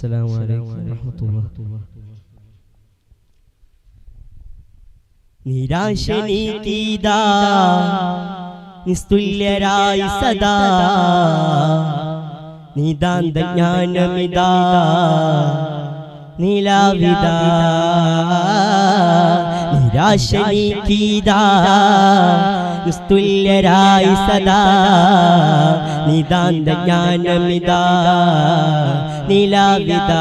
അസ്സലാമു അലൈക്കും വറഹ്മത്തുള്ളാഹി നിരാശ നീക്കീതാ നിസ്തുല്യരായി സദാ നിതാന്ത ജ്ഞാനമിതാ നിലാവിത നിരാശ നീക്കീതാ നിസ്തുല്യരായി സദാ നിതാന്ത ജ്ഞാനമിതാ നിലാവിത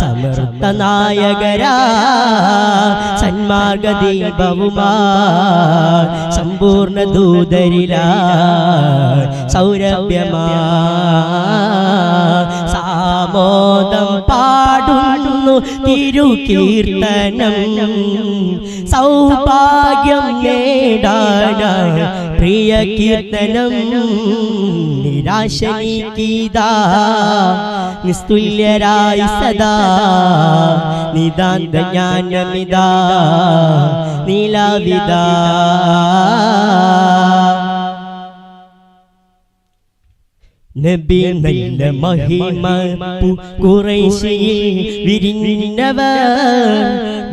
സമർത്ഥ നായകരാ സന്മാർഗദീപവുമാ സമ്പൂർണ ദൂതരിലാ സൗരഭ്യമാ. തിരുകീർത്തനം. സൗഭാഗ്യം നേടാന പ്രിയ കീർത്തനം. നിരാശ നീക്കീതാ നിസ്തുല്യരായി സദാ. നിതാന്ത ജ്ഞാനമിതാ നീലാവിതാ. നബി നല്ല മഹിമ കുറേശയിൽ വിരിഞ്ഞവ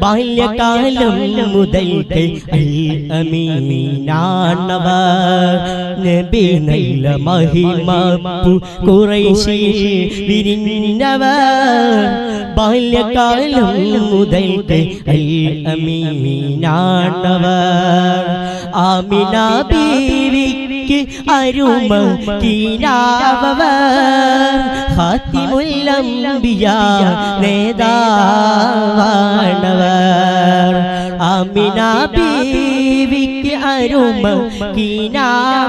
ബാല്യകാലം മുതൽക്ക് അമീനാണവ. നബി നല്ല മഹിമ കുറേശയിൽ വിരിഞ്ഞവ. ബാല്യകാലം മുതൽക്ക് അമീനാണവ. ആമിന ബീവിക്ക് അരുമ കീനാവവർ ഹാത്തിമുല്ലംബിയ നേതാവാണവർ ആമിന ബീവിക്ക് അരുമ കീനാവവർ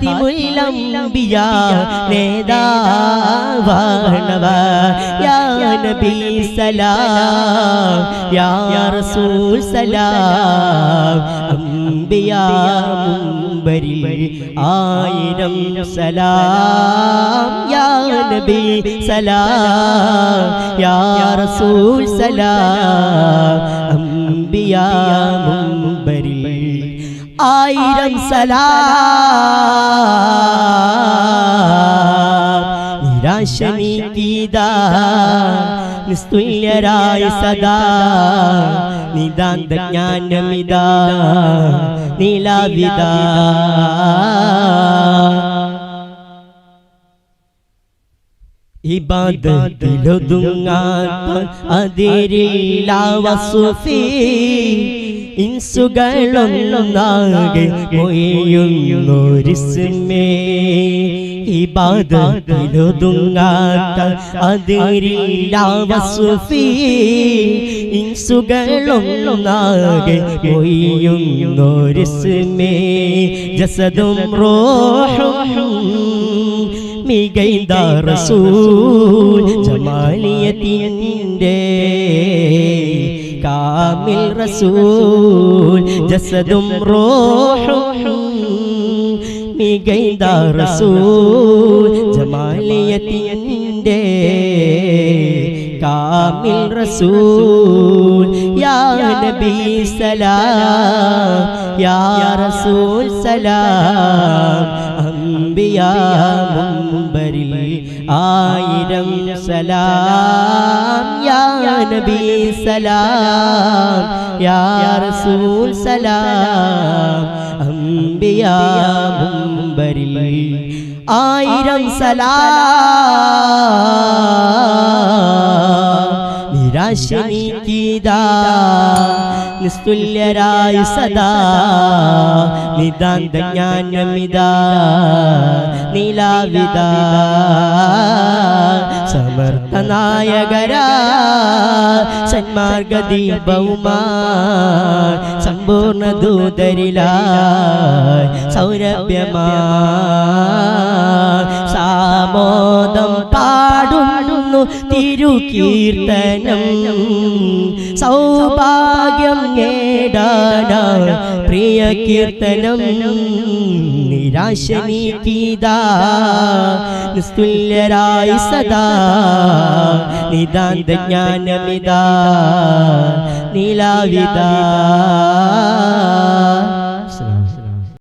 ഹാത്തിമുല്ലംബിയ നേതാവാണവർ യാ നബി സലാം യാ റസൂൽ സലാം. അംബിയ മുൻപരിൽ ആയിരം സലാം. യാ നബി സലാം യാ റസൂൽ സലാം. അംബിയ മുൻപരിൽ ആയിരം സലാം. നിരാശ നീക്കീതാ നിസ്തുല്യരായ സദാ. നിതാന്ത ജ്ഞാനമിതാ നീലാവിത. ഇബാദത്തിലൊതുങ്ങാത്ത അതിരില്ല വസുഫി ഇൻസുകളൊന്നാകെ മൊയ്യുന്നൊരിസ്മേ ഇബാദത്തിലൊതുങ്ങാത്ത അതിരില്ല വസുഫി. ഇൻസുകളൊന്നാകെ മൊയ്യുന്നൊരിസ്മേ ജസദും റോഹും മികൈന്ത റസൂൽ ജമാലിയത്തിന്റെ കാമിൽ റസൂൽ ജസദും റോഹും മികൈന്ത റസൂൽ ജമാലിയത്തിന്റെ കാമിൽ റസൂൽ യാ നബി സലാം യാ റസൂൽ സലാം അംബിയാ മുമ്പരിൽ ആയിരം സലാം യാ നബി സലാം യാ റസൂൽ സലാം അംബിയാ മുമ്പരിൽ ആയിരം സലാം. നിരാശ നീക്കീതാ നിസ്തുല്യരായി സദാ. നിതാന്ത ജ്ഞാനമിതാ. നീലാവിത. സമർത്ഥ നായകരാ സന്മാർഗദീപവുമാ. സമ്പൂർണ ദൂതരിലായി സൗരഭ്യമാ. സാമോദം പാടുന്നു തിരുകീർത്തനം. സൗഭാഗ്യം നേടാന പ്രിയ കീർത്തനം. നിരാശ നീക്കിതാസ്തുല്യരായി സദാ. നിതാന്ത ജ്ഞാനമിതാ. നീലാവിതാ.